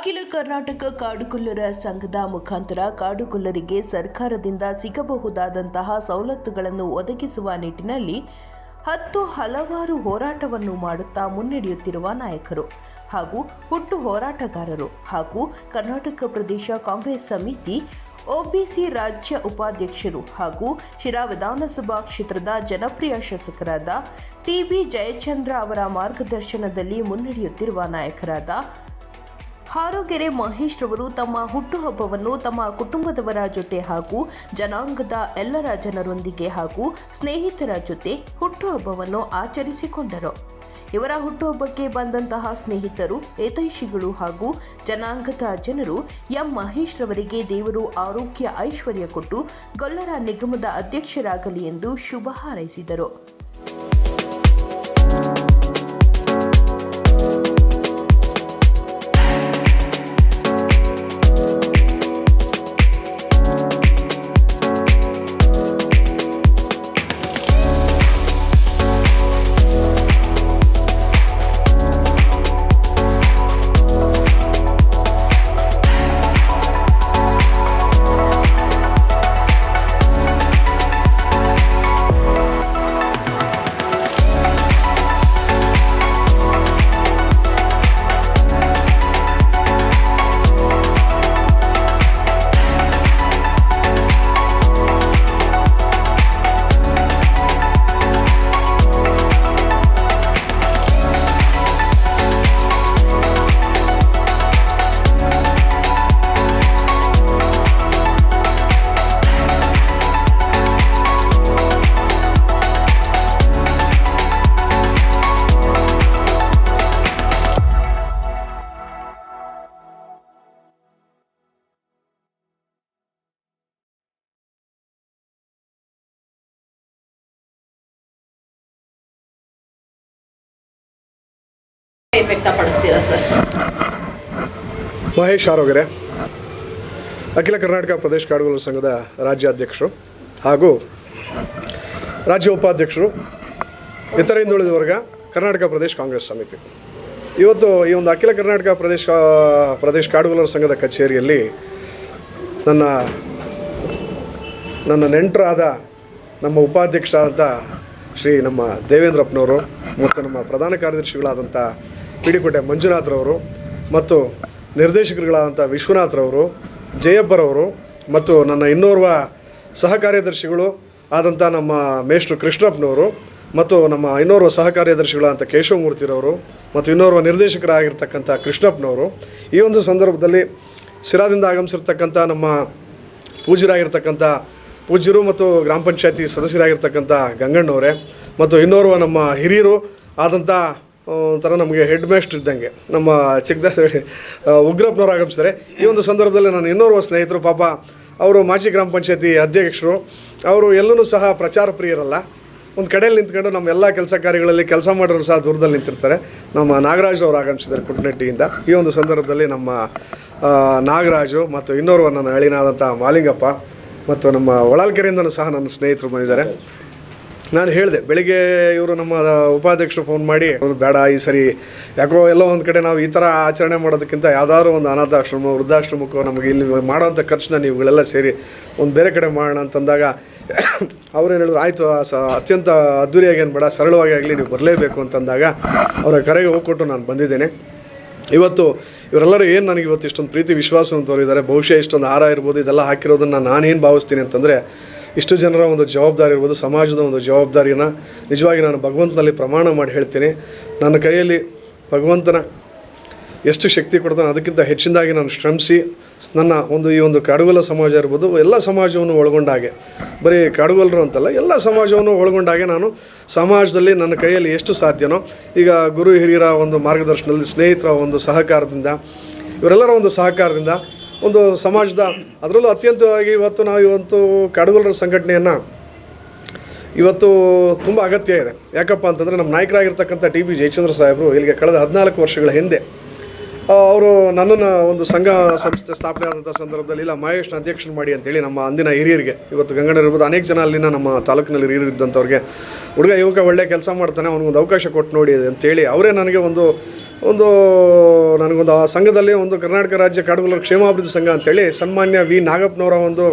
ಅಖಿಲ ಕರ್ನಾಟಕ ಕಾಡುಕೊಲ್ಲರ ಸಂಘದ ಮುಖಾಂತರ ಕಾಡುಕೊಲ್ಲರಿಗೆ ಸರ್ಕಾರದಿಂದ ಸಿಗಬಹುದಾದಂತಹ ಸವಲತ್ತುಗಳನ್ನು ಒದಗಿಸುವ ನಿಟ್ಟಿನಲ್ಲಿ ಹತ್ತು ಹಲವಾರು ಹೋರಾಟವನ್ನು ಮಾಡುತ್ತಾ ಮುನ್ನಡೆಯುತ್ತಿರುವ ನಾಯಕರು ಹಾಗೂ ಹುಟ್ಟು ಹೋರಾಟಗಾರರು ಹಾಗೂ ಕರ್ನಾಟಕ ಪ್ರದೇಶ ಕಾಂಗ್ರೆಸ್ ಸಮಿತಿ ಒಬಿಸಿ ರಾಜ್ಯ ಉಪಾಧ್ಯಕ್ಷರು ಹಾಗೂ ಶಿರಾ ವಿಧಾನಸಭಾ ಕ್ಷೇತ್ರದ ಜನಪ್ರಿಯ ಶಾಸಕರಾದ ಟಿಬಿ ಜಯಚಂದ್ರ ಅವರ ಮಾರ್ಗದರ್ಶನದಲ್ಲಿ ಮುನ್ನಡೆಯುತ್ತಿರುವ ನಾಯಕರಾದ ಹಾರೋಗೆರೆ ಮಹೇಶ್ ರವರು ತಮ್ಮ ಹುಟ್ಟುಹಬ್ಬವನ್ನು ತಮ್ಮ ಕುಟುಂಬದವರ ಜೊತೆ ಹಾಗೂ ಜನಾಂಗದ ಎಲ್ಲರ ಜನರೊಂದಿಗೆ ಹಾಗೂ ಸ್ನೇಹಿತರ ಜೊತೆ ಹುಟ್ಟುಹಬ್ಬವನ್ನು ಆಚರಿಸಿಕೊಂಡರು. ಇವರ ಹುಟ್ಟುಹಬ್ಬಕ್ಕೆ ಬಂದಂತಹ ಸ್ನೇಹಿತರು, ಏತೈಷಿಗಳು ಹಾಗೂ ಜನಾಂಗದ ಜನರು ಎಂ ಮಹೇಶ್ ರವರಿಗೆ ದೇವರು ಆರೋಗ್ಯ ಐಶ್ವರ್ಯ ಕೊಟ್ಟು, ಗೊಲ್ಲರ ನಿಗಮದ ಅಧ್ಯಕ್ಷರಾಗಲಿ ಎಂದು ಶುಭ ಹಾರೈಸಿದರು. ವ್ಯಕ್ತಪಡಿಸ್ತೀರಾ ಸರ್? ಮಹೇಶ್ ಆರೋಗ್ಯರೆ, ಅಖಿಲ ಕರ್ನಾಟಕ ಪ್ರದೇಶ ಕಾಡುಗೊಲ್ಲ ಸಂಘದ ರಾಜ್ಯಾಧ್ಯಕ್ಷರು ಹಾಗೂ ರಾಜ್ಯ ಉಪಾಧ್ಯಕ್ಷರು ಇತರ ಹಿಂದುಳಿದ ವರ್ಗ, ಕರ್ನಾಟಕ ಪ್ರದೇಶ ಕಾಂಗ್ರೆಸ್ ಸಮಿತಿ. ಇವತ್ತು ಈ ಒಂದು ಅಖಿಲ ಕರ್ನಾಟಕ ಪ್ರದೇಶ ಪ್ರದೇಶ ಕಾಡುಗೊಲ್ಲರ ಸಂಘದ ಕಚೇರಿಯಲ್ಲಿ ನನ್ನ ನನ್ನ ನೆಂಟರಾದ ನಮ್ಮ ಉಪಾಧ್ಯಕ್ಷರಾದಂಥ ಶ್ರೀ ನಮ್ಮ ದೇವೇಂದ್ರಪ್ಪನವರು ಮತ್ತು ನಮ್ಮ ಪ್ರಧಾನ ಕಾರ್ಯದರ್ಶಿಗಳಾದಂಥ ಪಿಡಿಕೋಟೆ ಮಂಜುನಾಥ್ರವರು ಮತ್ತು ನಿರ್ದೇಶಕರುಗಳಾದಂಥ ವಿಶ್ವನಾಥ್ರವರು, ಜಯಪ್ಪರವರು ಮತ್ತು ನನ್ನ ಇನ್ನೋರ್ವ ಸಹ ಕಾರ್ಯದರ್ಶಿಗಳು ಆದಂಥ ನಮ್ಮ ಮೇಷ್ಟ್ರು ಕೃಷ್ಣಪ್ಪನವರು ಮತ್ತು ನಮ್ಮ ಇನ್ನೋರ್ವ ಸಹ ಕಾರ್ಯದರ್ಶಿಗಳಾದಂಥ ಕೇಶವಮೂರ್ತಿರವರು ಮತ್ತು ಇನ್ನೋರ್ವ ನಿರ್ದೇಶಕರಾಗಿರ್ತಕ್ಕಂಥ ಕೃಷ್ಣಪ್ಪನವರು. ಈ ಒಂದು ಸಂದರ್ಭದಲ್ಲಿ ಸಿರಾದಿಂದ ಆಗಮಿಸಿರ್ತಕ್ಕಂಥ ನಮ್ಮ ಪೂಜ್ಯರಾಗಿರ್ತಕ್ಕಂಥ ಪೂಜ್ಯರು ಮತ್ತು ಗ್ರಾಮ ಪಂಚಾಯತಿ ಸದಸ್ಯರಾಗಿರ್ತಕ್ಕಂಥ ಗಂಗಣ್ಣವರೇ ಮತ್ತು ಇನ್ನೋರ್ವ ನಮ್ಮ ಹಿರಿಯರು ಆದಂಥ ಒಂಥರ ನಮಗೆ ಹೆಡ್ ಮೇಸ್ಟ್ ಇದ್ದಂಗೆ ನಮ್ಮ ಚಿಕ್ಕದಾಸರಳ್ಳಿ ಉಗ್ರಪ್ಪನವ್ರು ಆಗಮಿಸ್ತಾರೆ ಈ ಒಂದು ಸಂದರ್ಭದಲ್ಲಿ ನಾನು ಇನ್ನೋರ್ವ ಸ್ನೇಹಿತರು, ಪಾಪ ಅವರು ಮಾಜಿ ಗ್ರಾಮ ಪಂಚಾಯತಿ ಅಧ್ಯಕ್ಷರು, ಅವರು ಎಲ್ಲೂ ಸಹ ಪ್ರಚಾರ ಪ್ರಿಯರಲ್ಲ. ಒಂದು ಕಡೆಯಲ್ಲಿ ನಿಂತ್ಕೊಂಡು ನಮ್ಮ ಎಲ್ಲ ಕೆಲಸ ಕಾರ್ಯಗಳಲ್ಲಿ ಕೆಲಸ ಮಾಡೋರು ಸಹ ದೂರದಲ್ಲಿ ನಿಂತಿರ್ತಾರೆ. ನಮ್ಮ ನಾಗರಾಜ್ ಅವರು ಆಗಮಿಸಿದ್ದಾರೆ ಕುಟ್ನೆಟ್ಟಿಯಿಂದ ಈ ಒಂದು ಸಂದರ್ಭದಲ್ಲಿ ನಮ್ಮ ನಾಗರಾಜು ಮತ್ತು ಇನ್ನೋರ್ವ ನನ್ನ ಅಳಿನಾದಂಥ ಮಾಲಿಂಗಪ್ಪ ಮತ್ತು ನಮ್ಮ ಹೊಳಲ್ಕೆರೆಯಿಂದಲೂ ಸಹ ನನ್ನ ಸ್ನೇಹಿತರು ಬಂದಿದ್ದಾರೆ. ನಾನು ಹೇಳಿದೆ, ಬೆಳಿಗ್ಗೆ ಇವರು ನಮ್ಮ ಉಪಾಧ್ಯಕ್ಷರು ಫೋನ್ ಮಾಡಿ, ಅವರು ಬೇಡ, ಈ ಸರಿ ಯಾಕೋ ಎಲ್ಲೋ ಒಂದು ಕಡೆ ನಾವು ಈ ಥರ ಆಚರಣೆ ಮಾಡೋದಕ್ಕಿಂತ ಯಾವ್ದಾದ್ರು ಒಂದು ಅನಾಥಾಶ್ರಮ, ವೃದ್ಧಾಶ್ರಮಕ್ಕೋ ನಮಗೆ ಇಲ್ಲಿ ಮಾಡೋವಂಥ ಖರ್ಚನ್ನ ನೀವುಗಳೆಲ್ಲ ಸೇರಿ ಒಂದು ಬೇರೆ ಕಡೆ ಮಾಡೋಣ ಅಂತಂದಾಗ ಅವ್ರೇನು ಹೇಳಿದ್ರು, ಆಯಿತು ಸ ಅತ್ಯಂತ ಅದ್ದೂರಿಯಾಗಿ ಏನು ಬೇಡ, ಸರಳವಾಗಿ ಆಗಲಿ, ನೀವು ಬರಲೇಬೇಕು ಅಂತಂದಾಗ ಅವರ ಕರೆಗೆ ಹೋಗ್ಕೊಟ್ಟು ನಾನು ಬಂದಿದ್ದೇನೆ. ಇವತ್ತು ಇವರೆಲ್ಲರೂ ಏನು ನನಗೆ ಇವತ್ತು ಇಷ್ಟೊಂದು ಪ್ರೀತಿ ವಿಶ್ವಾಸವನ್ನು ತೋರಿದ್ದಾರೆ ಬಹುಶಃ ಇಷ್ಟೊಂದು ಹಾರ ಇರ್ಬೋದು, ಇದೆಲ್ಲ ಹಾಕಿರೋದನ್ನು ನಾನೇನು ಭಾವಿಸ್ತೀನಿ ಅಂತಂದರೆ ಇಷ್ಟು ಜನರ ಒಂದು ಜವಾಬ್ದಾರಿ ಇರ್ಬೋದು, ಸಮಾಜದ ಒಂದು ಜವಾಬ್ದಾರಿಯನ್ನು ನಿಜವಾಗಿ ನಾನು ಭಗವಂತನಲ್ಲಿ ಪ್ರಮಾಣ ಮಾಡಿ ಹೇಳ್ತೀನಿ. ನನ್ನ ಕೈಯಲ್ಲಿ ಭಗವಂತನ ಎಷ್ಟು ಶಕ್ತಿ ಕೊಡ್ತಾನೆ ಅದಕ್ಕಿಂತ ಹೆಚ್ಚಿನದಾಗಿ ನಾನು ಶ್ರಮಿಸಿ ನನ್ನ ಒಂದು ಈ ಒಂದು ಕಾಡುಗೊಲ್ಲ ಸಮಾಜ ಇರ್ಬೋದು, ಎಲ್ಲ ಸಮಾಜವನ್ನು ಒಳಗೊಂಡ ಹಾಗೆ. ಬರೀ ಕಾಡುಗೊಲ್ಲರು ಅಂತಲ್ಲ, ಎಲ್ಲ ಸಮಾಜವನ್ನು ಒಳಗೊಂಡ ಹಾಗೆ ನಾನು ಸಮಾಜದಲ್ಲಿ ನನ್ನ ಕೈಯಲ್ಲಿ ಎಷ್ಟು ಸಾಧ್ಯನೋ, ಈಗ ಗುರು ಹಿರಿಯರ ಒಂದು ಮಾರ್ಗದರ್ಶನದಲ್ಲಿ ಸ್ನೇಹಿತರ ಒಂದು ಸಹಕಾರದಿಂದ, ಇವರೆಲ್ಲರ ಒಂದು ಸಹಕಾರದಿಂದ ಒಂದು ಸಮಾಜದ ಅದರಲ್ಲೂ ಅತ್ಯಂತವಾಗಿ ಇವತ್ತು ನಾವು ಇವತ್ತು ಕಾಡುಗೊಲ್ಲರ ಸಂಘಟನೆಯನ್ನು ಇವತ್ತು ತುಂಬ ಅಗತ್ಯ ಇದೆ. ಯಾಕಪ್ಪ ಅಂತಂದರೆ ನಮ್ಮ ನಾಯಕರಾಗಿರ್ತಕ್ಕಂಥ ಟಿ ಬಿ ಜಯಚಂದ್ರ ಸಾಹೇಬರು ಇಲ್ಲಿಗೆ ಕಳೆದ ಹದಿನಾಲ್ಕು ವರ್ಷಗಳ ಹಿಂದೆ ಅವರು ನನ್ನನ್ನು ಒಂದು ಸಂಘ ಸಂಸ್ಥೆ ಸ್ಥಾಪನೆ ಆದಂಥ ಸಂದರ್ಭದಲ್ಲಿ ಇಲ್ಲ, ಮಹೇಶ್ನ ಅಧ್ಯಕ್ಷನ ಮಾಡಿ ಅಂತೇಳಿ ನಮ್ಮ ಅಂದಿನ ಹಿರಿಯರಿಗೆ, ಇವತ್ತು ಗಂಗಣ್ಣ ಇರ್ಬೋದು, ಅನೇಕ ಜನ ಅಲ್ಲಿನ ನಮ್ಮ ತಾಲೂಕಿನಲ್ಲಿ ಹಿರಿಯರು ಇದ್ದಂಥವ್ರಿಗೆ, ಹುಡುಗ ಯುವಕ ಒಳ್ಳೆ ಕೆಲಸ ಮಾಡ್ತಾನೆ, ಅವ್ನಿಗೊಂದು ಅವಕಾಶ ಕೊಟ್ಟು ನೋಡಿ ಅಂತೇಳಿ ಅವರೇ ನನಗೆ ಒಂದು ಒಂದು ನನಗೊಂದು ಆ ಸಂಘದಲ್ಲಿ ಒಂದು ಕರ್ನಾಟಕ ರಾಜ್ಯ ಕಾಡುಗೊಲ್ಲರ ಕ್ಷೇಮಾಭಿವೃದ್ಧಿ ಸಂಘ ಅಂತೇಳಿ ಸನ್ಮಾನ್ಯ ವಿ. ನಾಗಪ್ಪನವರ ಒಂದು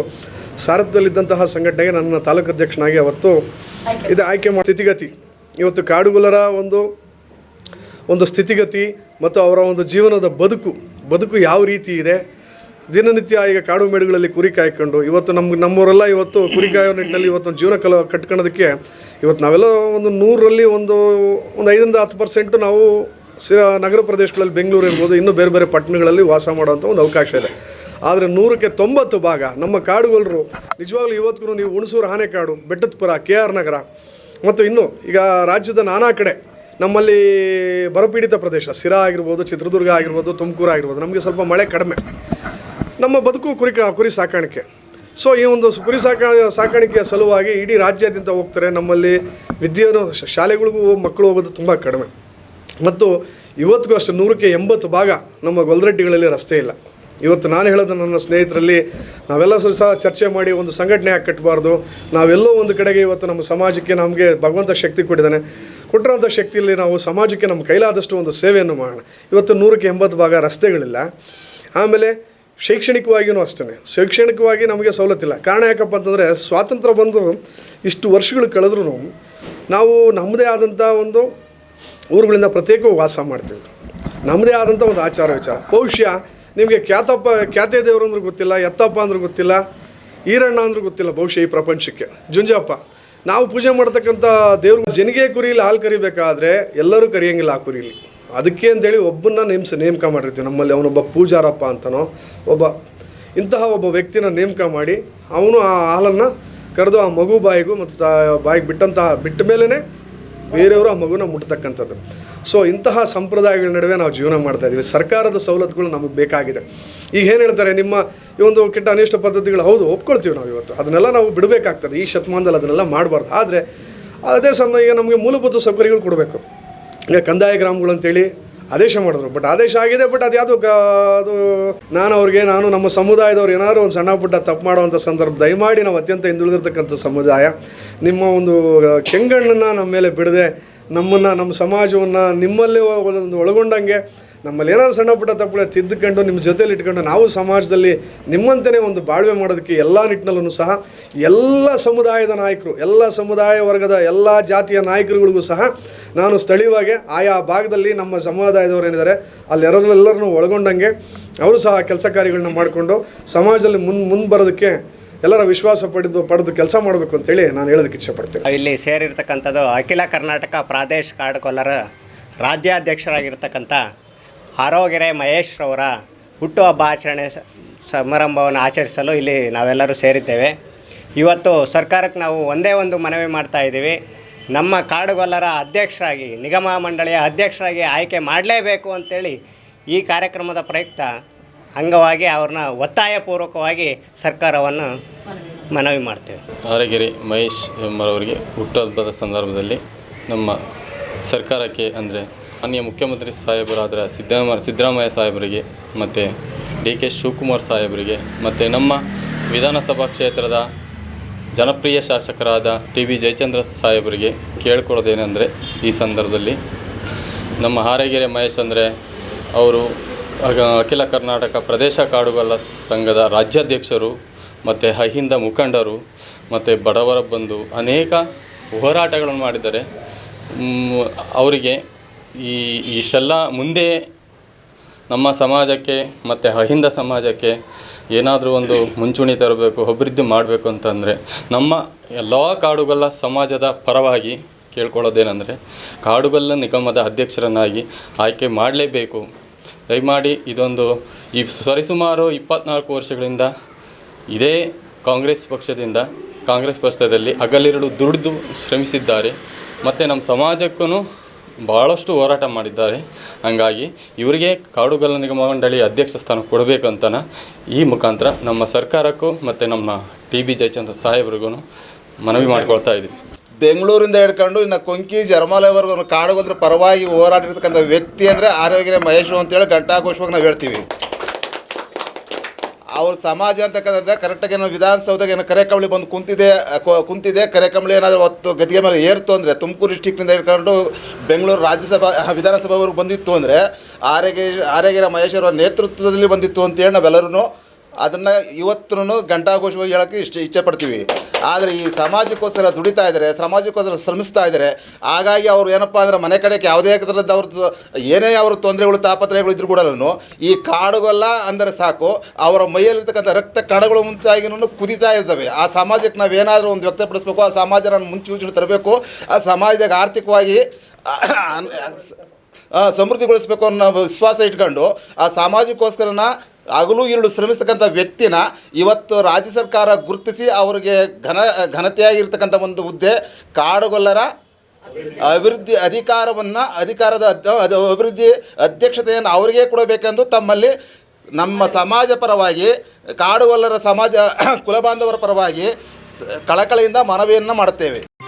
ಸಾರಥ್ಯದಲ್ಲಿದ್ದಂತಹ ಸಂಘಟನೆಗೆ ನನ್ನ ತಾಲೂಕು ಅಧ್ಯಕ್ಷನಾಗಿ ಅವತ್ತು ಇದು ಆಯ್ಕೆ ಮಾಡಿ ಸ್ಥಿತಿಗತಿ. ಇವತ್ತು ಕಾಡುಗುಲರ ಒಂದು ಒಂದು ಸ್ಥಿತಿಗತಿ ಮತ್ತು ಅವರ ಒಂದು ಜೀವನದ ಬದುಕು ಬದುಕು ಯಾವ ರೀತಿ ಇದೆ? ದಿನನಿತ್ಯ ಈಗ ಕಾಡು ಮೇಡುಗಳಲ್ಲಿ ಕುರಿ ಕಾಯ್ಕೊಂಡು, ಇವತ್ತು ನಮ್ಗೆ ನಮ್ಮವರೆಲ್ಲ ಇವತ್ತು ಕುರಿ ಕಾಯೋ ನಿಟ್ಟಿನಲ್ಲಿ ಇವತ್ತು ಒಂದು ಜೀವನ ಕಲ ಕಟ್ಕೊಳ್ಳೋದಕ್ಕೆ ಇವತ್ತು ನಾವೆಲ್ಲ ಒಂದು ನೂರರಲ್ಲಿ ಒಂದು ಒಂದು ಐದರಿಂದ ಹತ್ತು ಪರ್ಸೆಂಟು ನಾವು ಸ, ನಗರ ಪ್ರದೇಶಗಳಲ್ಲಿ ಬೆಂಗಳೂರು ಇರ್ಬೋದು, ಇನ್ನೂ ಬೇರೆ ಬೇರೆ ಪಟ್ಟಣಗಳಲ್ಲಿ ವಾಸ ಮಾಡುವಂಥ ಒಂದು ಅವಕಾಶ ಇದೆ. ಆದರೆ ನೂರಕ್ಕೆ ತೊಂಬತ್ತು ಭಾಗ ನಮ್ಮ ಕಾಡುಗಳರು ನಿಜವಾಗ್ಲೂ ಇವತ್ತಿಗೂ ನೀವು ಹುಣಸೂರು, ಆನೆಕಾಡು ಬೆಟ್ಟದಪುರ ಕೆ ಆರ್ ನಗರ ಮತ್ತು ಇನ್ನು ಈಗ ರಾಜ್ಯದ ನಾನಾ ಕಡೆ ನಮ್ಮಲ್ಲಿ ಬರಪೀಡಿತ ಪ್ರದೇಶ ಸಿರಾ ಆಗಿರ್ಬೋದು, ಚಿತ್ರದುರ್ಗ ಆಗಿರ್ಬೋದು, ತುಮಕೂರು ಆಗಿರ್ಬೋದು, ನಮಗೆ ಸ್ವಲ್ಪ ಮಳೆ ಕಡಿಮೆ. ನಮ್ಮ ಬದುಕು ಕುರಿ ಕುರಿ ಸಾಕಾಣಿಕೆ. ಸೊ ಈ ಒಂದು ಕುರಿ ಸಾಕಾ, ಸಾಕಾಣಿಕೆಯ ಸಲುವಾಗಿ ಇಡೀ ರಾಜ್ಯಾದ್ಯಂತ ಹೋಗ್ತಾರೆ. ನಮ್ಮಲ್ಲಿ ವಿದ್ಯೆಯನ್ನು ಶಾಲೆಗಳಿಗೂ ಮಕ್ಕಳು ಹೋಗೋದು ತುಂಬ ಕಡಿಮೆ. ಮತ್ತು ಇವತ್ತಿಗೂ ಅಷ್ಟು ನೂರಕ್ಕೆ ಎಂಬತ್ತು ಭಾಗ ನಮ್ಮ ಗೊಲ್ರೆಡ್ಡಿಗಳಲ್ಲಿ ರಸ್ತೆ ಇಲ್ಲ. ಇವತ್ತು ನಾನು ಹೇಳೋದು ನನ್ನ ಸ್ನೇಹಿತರಲ್ಲಿ, ನಾವೆಲ್ಲ ಸಹ ಚರ್ಚೆ ಮಾಡಿ ಒಂದು ಸಂಘಟನೆ ಯಾಕೆ ಕಟ್ಟಬಾರ್ದು. ನಾವೆಲ್ಲೋ ಒಂದು ಕಡೆಗೆ ಇವತ್ತು ನಮ್ಮ ಸಮಾಜಕ್ಕೆ ನಮಗೆ ಭಗವಂತ ಶಕ್ತಿ ಕೊಟ್ಟಿದ್ದಾನೆ. ಕೊಟ್ಟಿರೋಂಥ ಶಕ್ತಿಯಲ್ಲಿ ನಾವು ಸಮಾಜಕ್ಕೆ ನಮ್ಮ ಕೈಲಾದಷ್ಟು ಒಂದು ಸೇವೆಯನ್ನು ಮಾಡೋಣ. ಇವತ್ತು ನೂರಕ್ಕೆ ಎಂಬತ್ತು ಭಾಗ ರಸ್ತೆಗಳಿಲ್ಲ. ಆಮೇಲೆ ಶೈಕ್ಷಣಿಕವಾಗಿಯೂ ಅಷ್ಟೇ ಶೈಕ್ಷಣಿಕವಾಗಿ ನಮಗೆ ಸವಲತ್ತಿಲ್ಲ. ಕಾರಣ ಯಾಕಪ್ಪ ಅಂತಂದರೆ ಸ್ವಾತಂತ್ರ್ಯ ಬಂದು ಇಷ್ಟು ವರ್ಷಗಳು ಕಳೆದ್ರೂ ನಾವು ನಮ್ಮದೇ ಆದಂಥ ಒಂದು ಊರುಗಳಿಂದ ಪ್ರತ್ಯೇಕವಾಗಿ ವಾಸ ಮಾಡ್ತೀವಿ. ನಮ್ಮದೇ ಆದಂಥ ಒಂದು ಆಚಾರ ವಿಚಾರ. ಬಹುಶಃ ನಿಮಗೆ ಖ್ಯಾತಪ್ಪ, ಖ್ಯಾತೆ ದೇವರು ಅಂದ್ರೆ ಗೊತ್ತಿಲ್ಲ, ಎತ್ತಪ್ಪ ಅಂದ್ರೆ ಗೊತ್ತಿಲ್ಲ, ಈರಣ್ಣ ಅಂದ್ರೆ ಗೊತ್ತಿಲ್ಲ ಬಹುಶಃ ಈ ಪ್ರಪಂಚಕ್ಕೆ. ಜುಂಜಪ್ಪ ನಾವು ಪೂಜೆ ಮಾಡ್ತಕ್ಕಂಥ ದೇವ್ರ ಜನಿಗೆ ಕುರಿಲಿ ಹಾಲು ಕರಿಬೇಕಾದ್ರೆ ಎಲ್ಲರೂ ಕರಿಯಂಗಿಲ್ಲ ಆ ಕುರಿಲಿ. ಅದಕ್ಕೆ ಅಂತೇಳಿ ಒಬ್ಬನ್ನ ನೇಮ್ಸ, ನೇಮಕ ಮಾಡಿರ್ತೀವಿ. ನಮ್ಮಲ್ಲಿ ಅವನೊಬ್ಬ ಪೂಜಾರಪ್ಪ ಅಂತನೋ, ಒಬ್ಬ ಇಂತಹ ಒಬ್ಬ ವ್ಯಕ್ತಿನ ನೇಮಕ ಮಾಡಿ ಅವನು ಆ ಹಾಲನ್ನು ಕರೆದು ಆ ಮಗು ಬಾಯಿಗೂ ಮತ್ತು ಬಾಯಿಗೆ ಬಿಟ್ಟಂತಹ, ಬಿಟ್ಟ ಮೇಲೇ ಬೇರೆಯವರು ಆ ಮಗುನ ಮುಟ್ತಕ್ಕಂಥದ್ದು. ಸೊ ಇಂತಹ ಸಂಪ್ರದಾಯಗಳ ನಡುವೆ ನಾವು ಜೀವನ ಮಾಡ್ತಾ ಇದ್ದೀವಿ ಸರ್ಕಾರದ ಸವಲತ್ತುಗಳು ನಮಗೆ ಬೇಕಾಗಿದೆ. ಈಗ ಏನು ಹೇಳ್ತಾರೆ, ನಿಮ್ಮ ಈ ಒಂದು ಕೆಟ್ಟ ಅನಿಷ್ಟ ಪದ್ಧತಿಗಳು, ಹೌದು, ಒಪ್ಕೊಳ್ತೀವಿ ನಾವು ಇವತ್ತು. ಅದನ್ನೆಲ್ಲ ನಾವು ಬಿಡಬೇಕಾಗ್ತದೆ. ಈ ಶತಮಾನದಲ್ಲಿ ಅದನ್ನೆಲ್ಲ ಮಾಡಬಾರ್ದು. ಆದರೆ, ಅದೇ ಸಮಯ ನಮಗೆ ಮೂಲಭೂತ ಸೌಕರ್ಯಗಳು ಕೊಡಬೇಕು. ಈಗ ಕಂದಾಯ ಗ್ರಾಮಗಳು ಅಂತೇಳಿ ಆದೇಶ ಮಾಡಿದ್ರು. ಬಟ್ ಆದೇಶ ಆಗಿದೆ ಬಟ್ ಅದು ಯಾವುದು ಅದು ನಾನು ಅವ್ರಿಗೆ, ನಾನು ನಮ್ಮ ಸಮುದಾಯದವ್ರು ಏನಾದ್ರು ಒಂದು ಸಣ್ಣ ಪುಟ್ಟ ತಪ್ಪು ಮಾಡುವಂಥ ಸಂದರ್ಭ, ದಯಮಾಡಿ ನಾವು ಅತ್ಯಂತ ಹಿಂದುಳಿದಿರ್ತಕ್ಕಂಥ ಸಮುದಾಯ, ನಿಮ್ಮ ಒಂದು ಕೆಂಗಣ್ಣನ್ನು ನಮ್ಮ ಮೇಲೆ ಬಿಡದೆ, ನಮ್ಮನ್ನು, ನಮ್ಮ ಸಮಾಜವನ್ನು ನಿಮ್ಮಲ್ಲೇ ಒಂದು ಒಳಗೊಂಡಂಗೆ ನಮ್ಮಲ್ಲಿ ಏನಾದ್ರು ಸಣ್ಣ ಪುಟ್ಟ ತಪ್ಪುಗಳ ತಿದ್ದುಕೊಂಡು ನಿಮ್ಮ ಜೊತೆಲಿ ಇಟ್ಕೊಂಡು ನಾವು ಸಮಾಜದಲ್ಲಿ ನಿಮ್ಮಂತನೇ ಒಂದು ಬಾಳ್ವೆ ಮಾಡೋದಕ್ಕೆ ಎಲ್ಲ ನಿಟ್ಟಿನಲ್ಲೂ ಸಹ ಎಲ್ಲ ಸಮುದಾಯದ ನಾಯಕರು, ಎಲ್ಲ ಸಮುದಾಯ ವರ್ಗದ ಎಲ್ಲ ಜಾತಿಯ ನಾಯಕರುಗಳಿಗೂ ಸಹ ನಾನು ಸ್ಥಳೀಯವಾಗಿ ಆಯಾ ಭಾಗದಲ್ಲಿ ನಮ್ಮ ಸಮುದಾಯದವರು ಏನಿದ್ದಾರೆ ಅಲ್ಲಿ ಎಲ್ಲರನ್ನೂ ಒಳಗೊಂಡಂಗೆ ಅವರು ಸಹ ಕೆಲಸ ಕಾರ್ಯಗಳನ್ನ ಮಾಡಿಕೊಂಡು ಸಮಾಜದಲ್ಲಿ ಮುನ್, ಮುಂದೆ ಬರೋದಕ್ಕೆ ಎಲ್ಲರ ವಿಶ್ವಾಸ ಪಡೆದು ಪಡೆದು ಕೆಲಸ ಮಾಡಬೇಕು ಅಂತೇಳಿ ನಾನು ಹೇಳೋದಕ್ಕೆ ಇಷ್ಟಪಡ್ತೇನೆ. ಇಲ್ಲಿ ಸೇರಿರ್ತಕ್ಕಂಥದ್ದು ಅಖಿಲ ಕರ್ನಾಟಕ ಪ್ರಾದೇಶ್ ಕೊಲ್ಲರ ರಾಜ್ಯಾಧ್ಯಕ್ಷರಾಗಿರ್ತಕ್ಕಂಥ ಆರೋಗೆರೆ ಮಹೇಶ್ರವರ ಹುಟ್ಟುಹಬ್ಬ ಆಚರಣೆ ಸಮಾರಂಭವನ್ನು ಆಚರಿಸಲು ಇಲ್ಲಿ ನಾವೆಲ್ಲರೂ ಸೇರಿದ್ದೇವೆ. ಇವತ್ತು ಸರ್ಕಾರಕ್ಕೆ ನಾವು ಒಂದೇ ಒಂದು ಮನವಿ ಮಾಡ್ತಾ ಇದ್ದೀವಿ. ನಮ್ಮ ಕಾಡುಗೊಲ್ಲರ ಅಧ್ಯಕ್ಷರಾಗಿ, ನಿಗಮ ಮಂಡಳಿಯ ಅಧ್ಯಕ್ಷರಾಗಿ ಆಯ್ಕೆ ಮಾಡಲೇಬೇಕು ಅಂತೇಳಿ ಈ ಕಾರ್ಯಕ್ರಮದ ಪ್ರಯುಕ್ತ ಅಂಗವಾಗಿ ಅವ್ರನ್ನ ಒತ್ತಾಯಪೂರ್ವಕವಾಗಿ ಸರ್ಕಾರವನ್ನು ಮನವಿ ಮಾಡ್ತೇವೆ. ಆರಗೆರೆ ಮಹೇಶ್ ಎಂಬರವರಿಗೆ ಹುಟ್ಟುಹಬ್ಬದ ಸಂದರ್ಭದಲ್ಲಿ ನಮ್ಮ ಸರ್ಕಾರಕ್ಕೆ ಅಂದರೆ ಮಾನ್ಯ ಮುಖ್ಯಮಂತ್ರಿ ಸಾಹೇಬರಾದ ಸಿದ್ದರಾಮ, ಸಿದ್ದರಾಮಯ್ಯ ಸಾಹೇಬರಿಗೆ, ಮತ್ತು ಡಿ ಕೆ ಶಿವಕುಮಾರ್ ಸಾಹೇಬರಿಗೆ, ಮತ್ತು ನಮ್ಮ ವಿಧಾನಸಭಾ ಕ್ಷೇತ್ರದ ಜನಪ್ರಿಯ ಶಾಸಕರಾದ ಟಿ ವಿ ಜಯಚಂದ್ರ ಸಾಹೇಬರಿಗೆ ಕೇಳ್ಕೊಳ್ಳೋದೇನೆಂದರೆ ಈ ಸಂದರ್ಭದಲ್ಲಿ ನಮ್ಮ ಹಾರೆಗೆರೆ ಮಹೇಶ್ ಅಂದರೆ ಅವರು ಅಖಿಲ ಕರ್ನಾಟಕ ಪ್ರದೇಶ ಕಾಡುಗಲ್ಲ ಸಂಘದ ರಾಜ್ಯಾಧ್ಯಕ್ಷರು, ಮತ್ತು ಅಹಿಂದ ಮುಖಂಡರು, ಮತ್ತು ಬಡವರ ಬಂಧು ಅನೇಕ ಹೋರಾಟಗಳನ್ನು ಮಾಡಿದ್ದಾರೆ. ಅವರಿಗೆ ಈ ಇಷ್ಟೆಲ್ಲ ಮುಂದೆ ನಮ್ಮ ಸಮಾಜಕ್ಕೆ ಮತ್ತು ಅಹಿಂದ ಸಮಾಜಕ್ಕೆ ಏನಾದರೂ ಒಂದು ಮುಂಚೂಣಿ ತರಬೇಕು, ಅಭಿವೃದ್ಧಿ ಮಾಡಬೇಕು ಅಂತಂದರೆ ನಮ್ಮ ಎಲ್ಲ ಕಾಡುಗಲ್ಲ ಸಮಾಜದ ಪರವಾಗಿ ಕೇಳ್ಕೊಳ್ಳೋದೇನೆಂದರೆ ಕಾಡುಗಲ್ಲ ನಿಗಮದ ಅಧ್ಯಕ್ಷರನ್ನಾಗಿ ಆಯ್ಕೆ ಮಾಡಲೇಬೇಕು. ದಯಮಾಡಿ ಇದೊಂದು ಈ ಸರಿಸುಮಾರು ಇಪ್ಪತ್ನಾಲ್ಕು ವರ್ಷಗಳಿಂದ ಇದೇ ಕಾಂಗ್ರೆಸ್ ಪಕ್ಷದಿಂದ, ಕಾಂಗ್ರೆಸ್ ಪಕ್ಷದಲ್ಲಿ ಹಗಲಿರುಳು ದುಡಿದು ಶ್ರಮಿಸಿದ್ದಾರೆ. ಮತ್ತು ನಮ್ಮ ಸಮಾಜಕ್ಕೂ ಭಾಳಷ್ಟು ಹೋರಾಟ ಮಾಡಿದ್ದಾರೆ. ಹಾಗಾಗಿ ಇವರಿಗೆ ಕಾಡುಗಲ್ಲು ನಿಗಮ ಮಂಡಳಿ ಅಧ್ಯಕ್ಷ ಸ್ಥಾನ ಕೊಡಬೇಕು ಅಂತನ ಈ ಮುಖಾಂತರ ನಮ್ಮ ಸರ್ಕಾರಕ್ಕೂ ಮತ್ತು ನಮ್ಮ ಟಿ ಬಿ ಜಯಚಂದ್ರ ಸಾಹೇಬ್ರಿಗೂ ಮನವಿ ಮಾಡ್ಕೊಳ್ತಾ ಇದ್ದೀವಿ. ಬೆಂಗಳೂರಿಂದ ಹಿಡ್ಕೊಂಡು ಇನ್ನು ಕೊಂಕಿ ಜರ್ಮಾಲಯವರೆಗೂ ಕಾಡುಗೋದ್ರ ಪರವಾಗಿ ಹೋರಾಡಿರ್ತಕ್ಕಂಥ ವ್ಯಕ್ತಿ ಅಂದರೆ ಆರೋಗ್ಯ ಮಹೇಶ್ ಅಂತೇಳಿ ಘಂಟಾಘೋಷವಾಗಿ ನಾವು ಹೇಳ್ತೀವಿ. ಅವ್ರ ಸಮಾಜ ಅಂತಕ್ಕಂಥದ್ದು ಕರೆಕ್ಟಾಗಿ ಏನೋ ವಿಧಾನಸೌಧಕ್ಕೆ ಏನೋ ಕರೆಕಂಬಳಿ ಬಂದು ಕುಂತಿದೆ ಕುಂತಿದೆ ಕರೆಕಂಬಳಿ ಏನಾದರೂ ಹೊತ್ತು ಗದ್ದಿಗೆ ಮೇಲೆ ಏರ್ತು ಅಂದರೆ, ತುಮಕೂರು ಡಿಸ್ಟಿಕ್ನಿಂದ ಹಿಡ್ಕೊಂಡು ಬೆಂಗಳೂರು ರಾಜ್ಯಸಭಾ ವಿಧಾನಸಭಾವರೆಗೂ ಬಂದಿತ್ತು ಅಂದರೆ ಆರೋಗ್ಯ ಆರೋಗ್ಯ ಮಹೇಶ್ವರ ನೇತೃತ್ವದಲ್ಲಿ ಬಂದಿತ್ತು ಅಂತೇಳಿ ನಾವೆಲ್ಲರೂ ಅದನ್ನು ಇವತ್ತೂ ಗಂಟಾಘೋಷವಾಗಿ ಹೇಳೋಕ್ಕೆ ಇಷ್ಟ ಇಷ್ಟಪಡ್ತೀವಿ. ಆದರೆ ಈ ಸಮಾಜಕ್ಕೋಸ್ಕರ ದುಡಿತಾ ಇದ್ದಾರೆ ಸಮಾಜಕ್ಕೋಸ್ಕರ ಶ್ರಮಿಸ್ತಾ ಇದ್ದಾರೆ ಹಾಗಾಗಿ ಅವರು ಏನಪ್ಪ ಅಂದರೆ ಮನೆ ಕಡೆಗೆ ಯಾವುದೇ ಥರದ್ದು ಅವ್ರದ್ದು ಏನೇ ಅವ್ರ ತೊಂದರೆಗಳು, ತಾಪತ್ರಯಗಳು ಇದ್ರೂ ಕೂಡ ಈ ಕಾಡುಗಲ್ಲ ಅಂದರೆ ಸಾಕು, ಅವರ ಮೈಯಲ್ಲಿರ್ತಕ್ಕಂಥ ರಕ್ತ ಕಣಗಳು ಮುಂಚಾಗಿನೂ ಕುದಿತಾ ಇರ್ತವೆ. ಆ ಸಮಾಜಕ್ಕೆ ನಾವೇನಾದರೂ ಒಂದು ವ್ಯಕ್ತಪಡಿಸ್ಬೇಕು, ಆ ಸಮಾಜನ ಮುಂಚೂಚನೆ ತರಬೇಕು, ಆ ಸಮಾಜದಾಗ ಆರ್ಥಿಕವಾಗಿ ಸಮೃದ್ಧಿಗೊಳಿಸಬೇಕು ಅನ್ನೋ ವಿಶ್ವಾಸ ಇಟ್ಕೊಂಡು, ಆ ಸಮಾಜಕ್ಕೋಸ್ಕರನ ಹಗಲು ಇರಲು ಶ್ರಮಿಸ್ತಕ್ಕಂಥ ವ್ಯಕ್ತಿನ ಇವತ್ತು ರಾಜ್ಯ ಸರ್ಕಾರ ಗುರುತಿಸಿ ಅವರಿಗೆ ಘನ, ಘನತೆಯಾಗಿರ್ತಕ್ಕಂಥ ಒಂದು ಹುದ್ದೆ, ಕಾಡುಗೊಲ್ಲರ ಅಭಿವೃದ್ಧಿ ಅಧಿಕಾರವನ್ನು ಅಧಿಕಾರದ ಅದ್- ಅಭಿವೃದ್ಧಿ ಅಧ್ಯಕ್ಷತೆಯನ್ನು ಅವರಿಗೆ ಕೊಡಬೇಕೆಂದು ತಮ್ಮಲ್ಲಿ ನಮ್ಮ ಸಮಾಜ ಪರವಾಗಿ, ಕಾಡುಗೊಲ್ಲರ ಸಮಾಜ, ಕುಲಬಾಂಧವರ ಪರವಾಗಿ ಕಳಕಳಿಯಿಂದ ಮನವಿಯನ್ನು ಮಾಡುತ್ತೇವೆ.